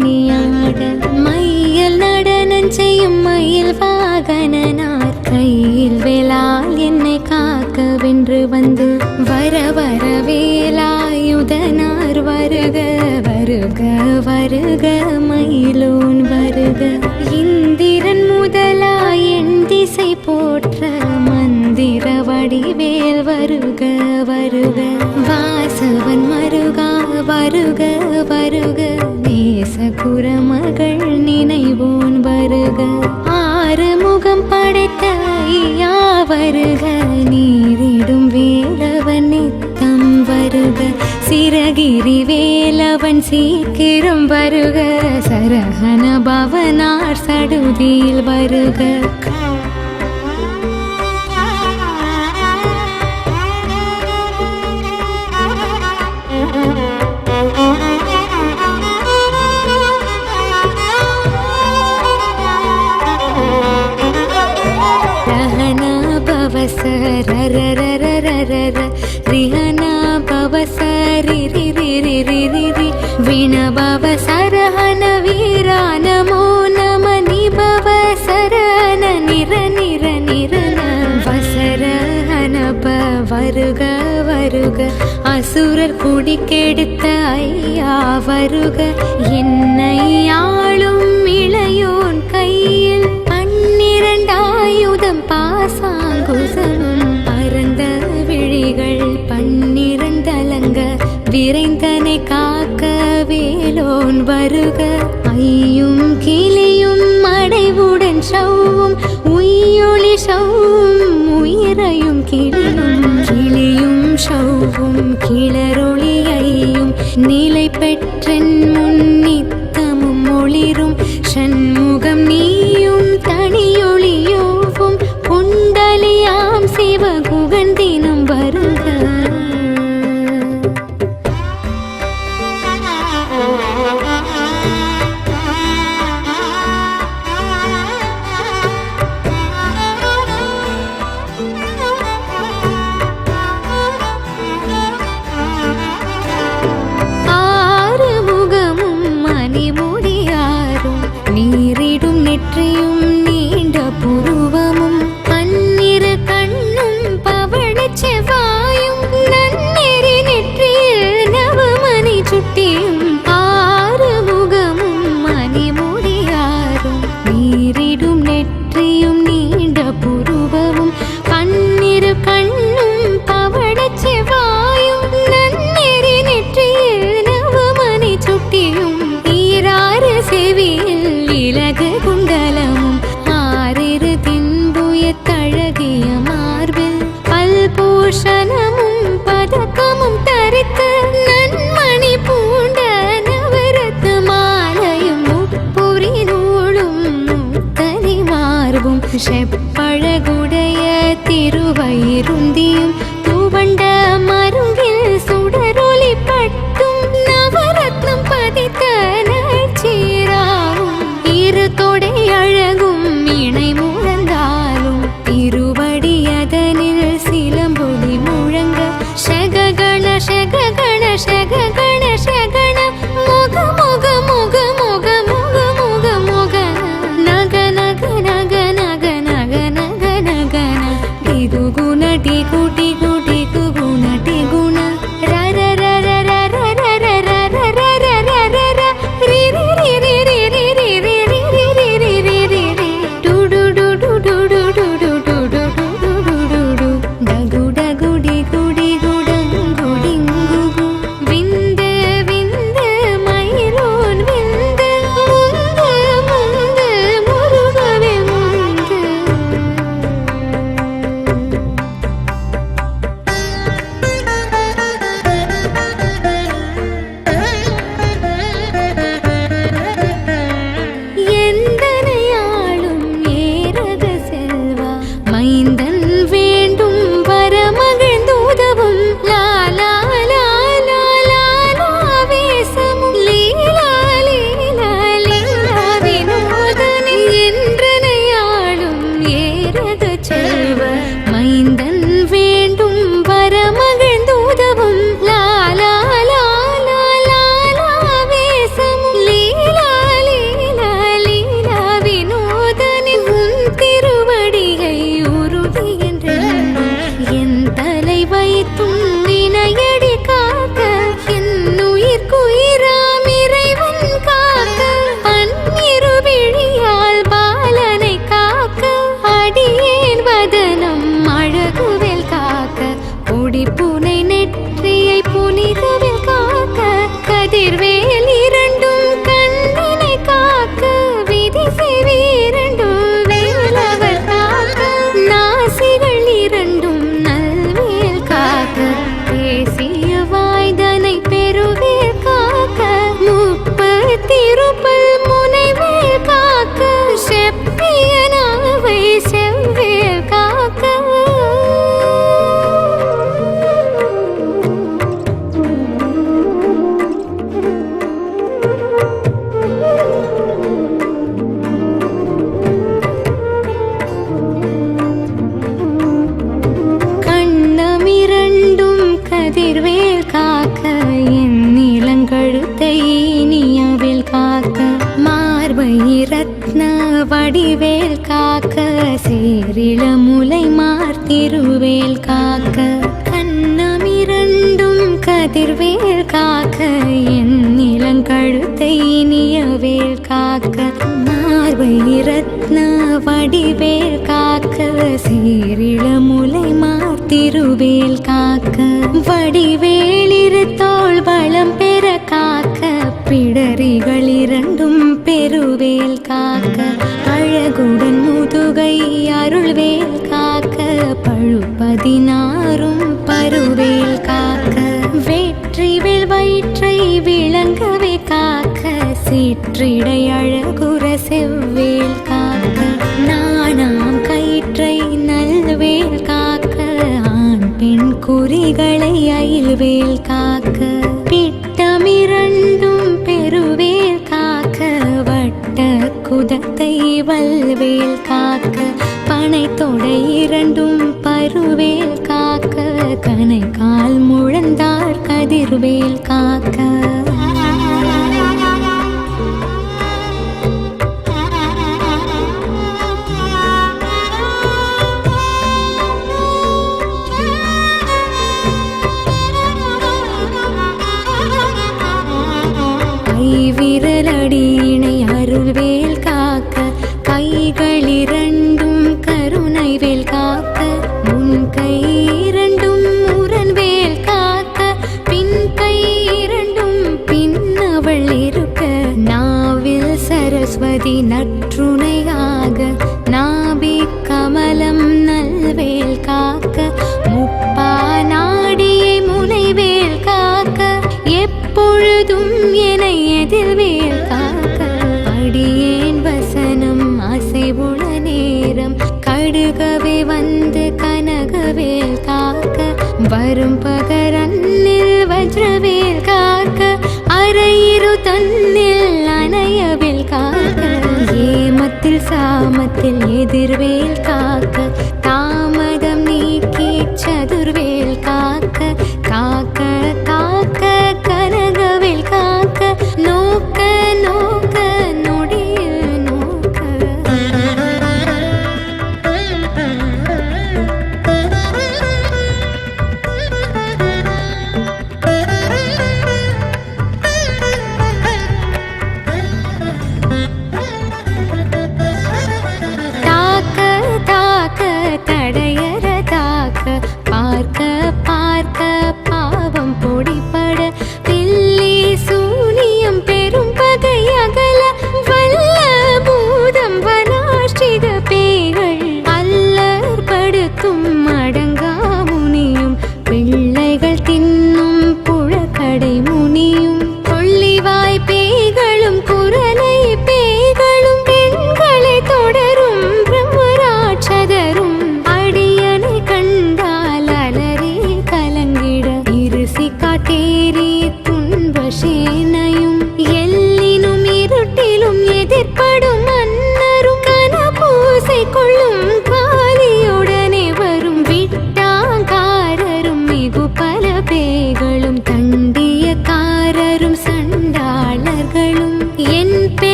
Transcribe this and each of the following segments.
கிண்கிணியாட மையல் நடனம் செய்யும் மயில் வாகனனார். கையில் வேளால் என்னை காக்க வென்று வந்து வர வர வேலாயுதனார் வருக வருக வருக மயிலோன். மந்திர வருக வருக. வாசவன் மருகா வருக வருக. நேச குரமகள் நினைவோன் வருக. ஆறுமுகம் படைத்த ஐயா வருக. நீரிடும் வேலவன் நித்தம் வருக. சிறகிரி வேலவன் சீக்கிரம் வருக. சரஹன பவனார் சடுதியில் வருக. பவசரரரரரரர ரிஹனா பவசரிரிரிரிரிரிரி விண பவசரஹன வீரா நமோ நம நிபவ சரண நிர நிர நிரன வசரஹனப வருக வருக. அசுரர் குடிக்கெடுத்த ஐயா வருக. என்னை ஆளும் இளையோன் கையில் பன்னிரண்டாயுதம் பாசா வருக. ஐயும் கிளியும் மடைவுடன் சவ்வும். உயிரொளி சவ்வும் உயிரையும் கிளியும். கிளியும் சவ்வும் கிளரொளியையும் நிலை பெற்றன் முன்னித்தமும் ஒளிரும். சாதித்தன மனத்தை இனியவில் காக்க மார்பை ரத்ன வடிவேல் காக்க சேரிள முலை மார்த்திருவேல் காக்க கண்ணம் இரண்டும் கதிர்வேல் காக்க என் நிலங்கழுத்தை இனியவேல் காக்க மார்பை ரத்ன வடிவேல் காக்க சேரிள முலை மார்த்திருவேல் காக்க வடிவேலிரு தோல் வளம் பேர் பிடரிகள் இரண்டும் பெருவேல் காக்க அழகுடன் முதுகை அருள்வேல் காக்க பழுப்பதினாரும் பருவேல் அரும் பகரல்லில் வஜ்ரவேல் காக்க அரையிரு தன்னில் அணையவில் காக்க. ஏமத்தில் சாமத்தில் எதிர்வேல் காக்க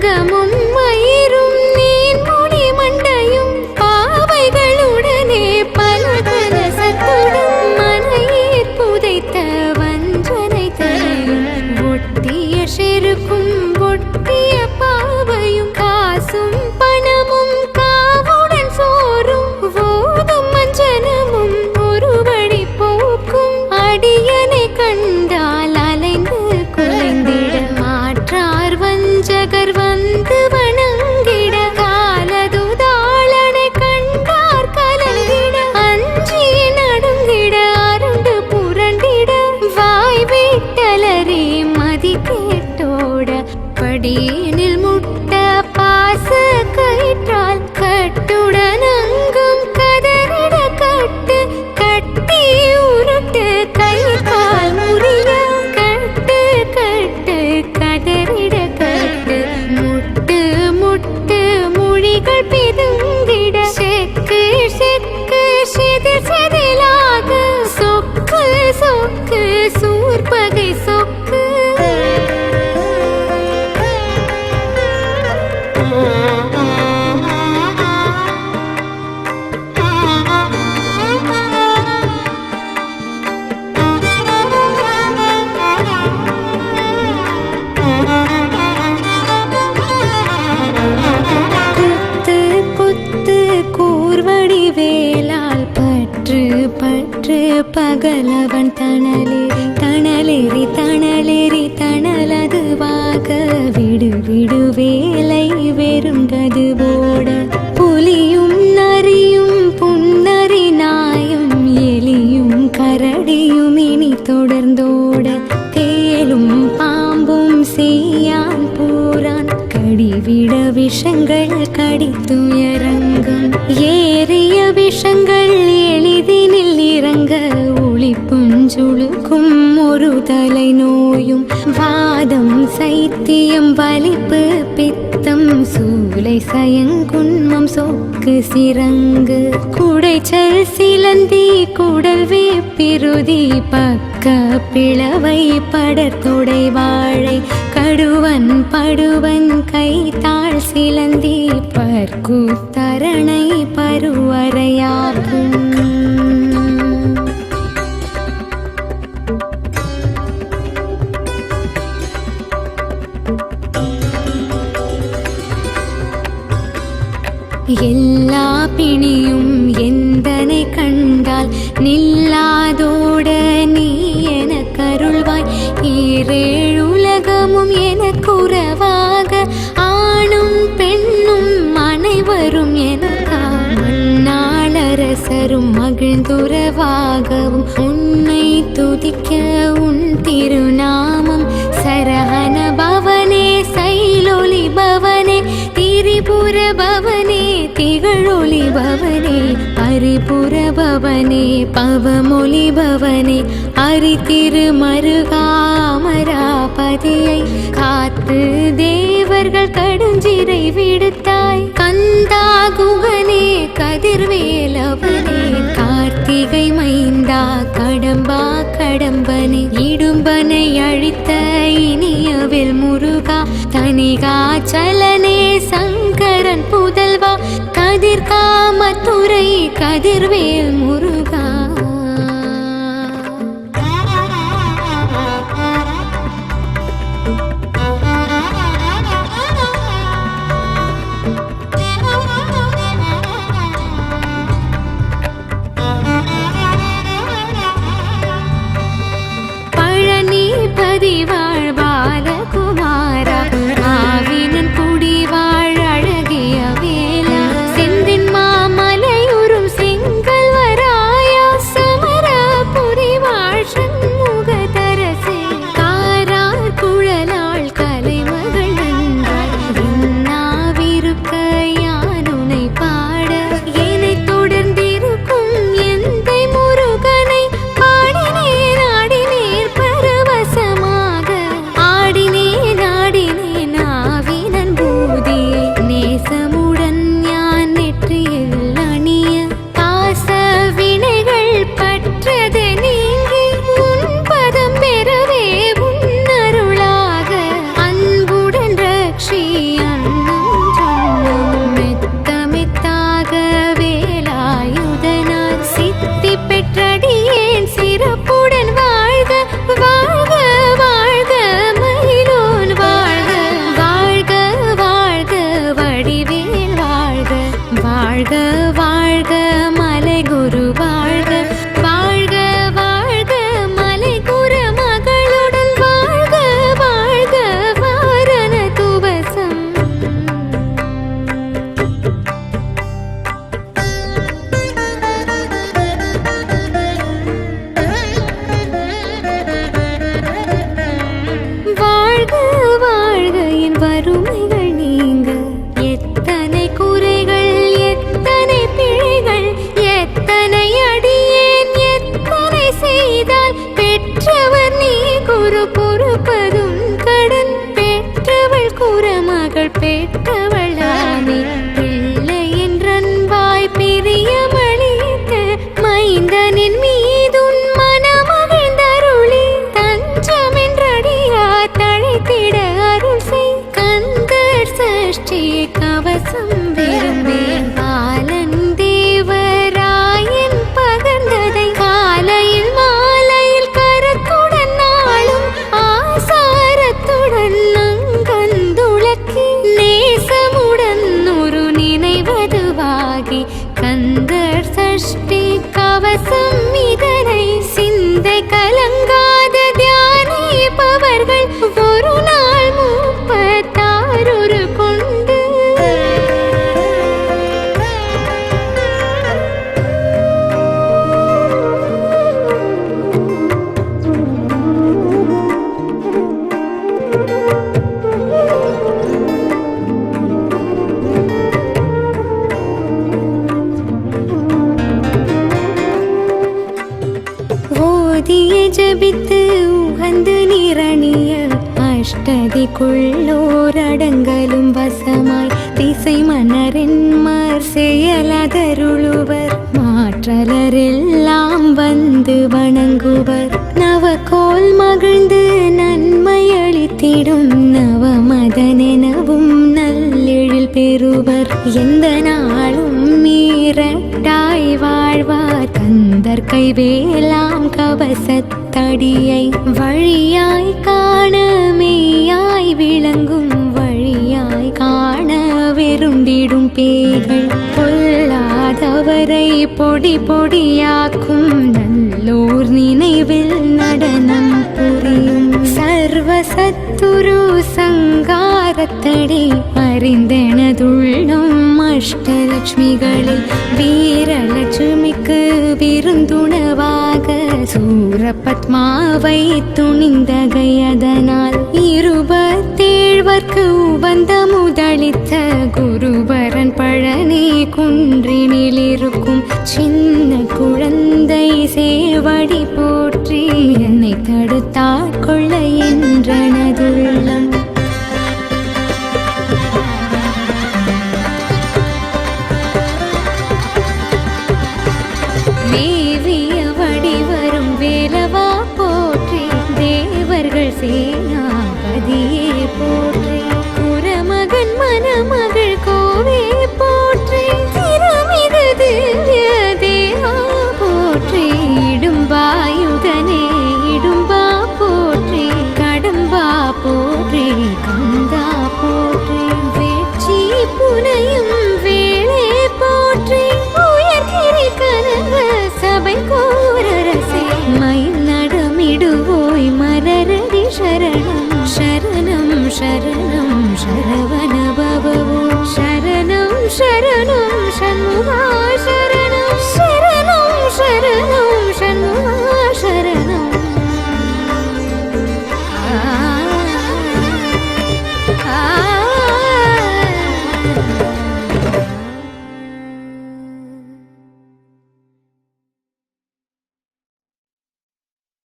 chegamos. இதயம் வலிப்பு பித்தம் சூளை சயங்குண்மம் சொக்கு சிறங்கு. குடைச்சல் சிலந்தி குடல்வே பிருதி பக்க பிளவை படத்துடை வாழை. கடுவன் படுவன் கைத்தாள் சிலந்தி பர்கு தரணை பருவரையாக எல்லா பிணியும் எந்தனை கண்டால் நில்லாதோட நீ என கருள்வாய். ஈரேழுலகமும் எனக்குறவாக ஆணும் பெண்ணும் அனைவரும் எனக்கா மன்னாளரசரும் மகிழ்ந்துறவாகவும் உன்னை துதிக்க உன் திருநாள் திகழொளிபவனே பரிபுரபவனே பவமொழிபவனே அரித்திருமருகாமராபதியை காத்து தேவர்கள் கடுஞ்சிறை விடுத்தாய். கந்தா குகனே கதிர்வேலவனே கார்த்திகை மைந்தா கடம்பா கடம்பனே இடும்பனை அழித்த இனியவில் முருகா தனிகாச்சலனே சங்கரன் புத முருகா கதிர்காமத்துறை கதிர்வேல் முருகா. அஷ்டதிக்குள்ளோர் அடங்கலும் வசமாய் திசை மன்னரின் மர் செயலதருளுவர். மாற்றலரெல்லாம் வந்து வணங்குவர். நவகோல் மகிழ்ந்து நன்மை அளித்திடும் நவமதனெனவும் நல்லெழில் பெறுவர். எந்த நாளும் மீறட்டாய் வாழ்வார் கந்தர் கைவேலாம் கவசத்தடியை வழியாய் காண மெய்யாய் விளங்கும் வழியாய் காண வெருண்டிடும் பேய்கள் பொல்லாதவரை பொடி பொடியாக்கும் நல்லோர் நினைவில் நடனம் புரியும். சர்வ சத்துரு சங்காரத்தடி அறிந்தெனதுள்ளும் அஷ்டலட்சுமிகளில் வீரலட்சுமிக்கு விருந்துணவாக சூரபத்மாவை துணிந்தகையதனால் இருபத்தேழ்வர்க்கு உபந்த முதளித்த குருபரன் பழனி குன்றி